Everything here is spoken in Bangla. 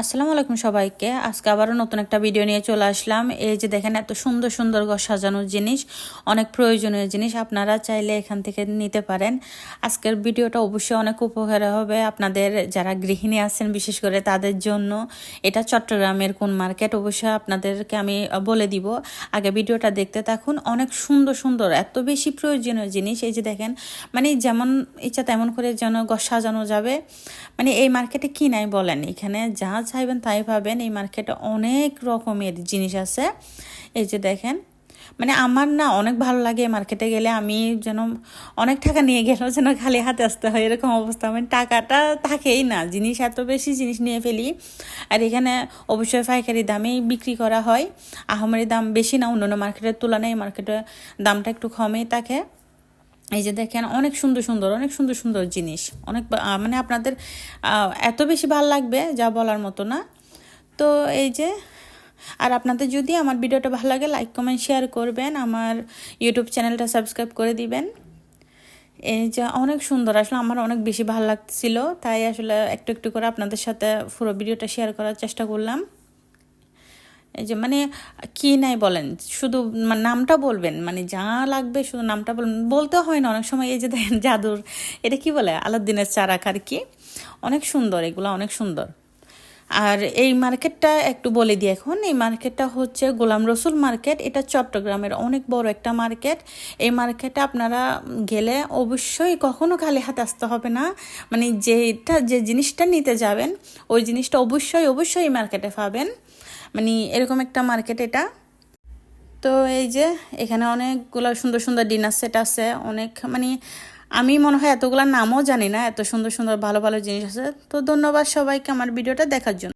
আসসালামু আলাইকুম সবাইকে। আজকে আবারও নতুন একটা ভিডিও নিয়ে চলে আসলাম। এই যে দেখেন এত সুন্দর সুন্দর সাজানোর জিনিস, অনেক প্রয়োজনীয় জিনিস আপনারা চাইলে এখান থেকে নিতে পারেন। আজকের ভিডিওটা অবশ্যই অনেক উপকার হবে। আপনাদের যারা গৃহিণী আছেন, বিশেষ করে তাদের জন্য, এটা চট্টগ্রামের কোন মার্কেট, অবশ্যই আপনাদেরকে আমি বলে দিব। আগে ভিডিওটা দেখতে থাকুন। অনেক সুন্দর সুন্দর, এত বেশি প্রয়োজনীয় জিনিস। এই যে দেখেন মানে যেমন ইচ্ছা তেমন করে যেন সাজানো যাবে। মানে এই মার্কেটে কি নাই বলেন, এখানে যা চাইবেন তাই পাবেন এই মার্কেটে অনেক রকমের জিনিস আছে। এই যে দেখেন মানে আমার না অনেক ভালো লাগে মার্কেটে গেলে, আমি যেন অনেক টাকা নিয়ে গেলেও যেন খালি হাতে আসতে হয়, এরকম অবস্থা। মানে টাকাটা থাকেই না, জিনিস এত বেশি জিনিস নিয়ে ফেলি। আর এখানে অবশ্যই পাইকারি দামেই বিক্রি করা হয়। আহমারি দাম বেশি না, অন্যান্য মার্কেটের তুলনায় এই মার্কেটে দামটা একটু কমেই থাকে। এই যে দেখেন, অনেক সুন্দর সুন্দর, অনেক সুন্দর সুন্দর জিনিস। অনেক মানে আপনাদের এত বেশি ভালো লাগবে যা বলার মতো না। তো এই যে, আর আপনাদের যদি আমার ভিডিওটা ভালো লাগে লাইক কমেন্ট শেয়ার করবেন। আমার ইউটিউব চ্যানেলটা সাবস্ক্রাইব করে দিবেন। এই যে, অনেক সুন্দর। আসলে আমার অনেক বেশি ভালো লাগছিল। তাই আসলে একটু একটু করে আপনাদের সাথে পুরো ভিডিওটা শেয়ার করার চেষ্টা করলাম। এই যে মানে কি নাই বলেন, শুধু মা- নামটা বলবেন মানে যা লাগবে শুধু নামটা বলবেন বলতে হয় না, অনেক সময় এই যে দেখেন জাদুর, এটা কি বলে আলাদিনের চারাক আর কি? অনেক সুন্দর, এগুলো অনেক সুন্দর। আর এই মার্কেটটা একটু বলে দিই এখন, এই মার্কেটটা হচ্ছে গোলাম রসুল মার্কেট, এটা চট্টগ্রামের অনেক বড় একটা মার্কেট। এই মার্কেটে আপনারা গেলে অবশ্যই কখনো খালি হাতে আসতে হবে না মানে যেটা যে জিনিসটা নিতে যাবেন, ওই জিনিসটা অবশ্যই অবশ্যই এই মার্কেটে পাবেন। মানে এরকম একটা মার্কেট এটা। তো এই যে এখানে অনেকগুলো সুন্দর সুন্দর ডিনার সেট আছে, অনেক মানে আমি মনে হয় এতগুলো নামও জানি না, এত সুন্দর সুন্দর ভালো ভালো জিনিস আছে। তো ধন্যবাদ সবাইকে আমার ভিডিওটা দেখার জন্য।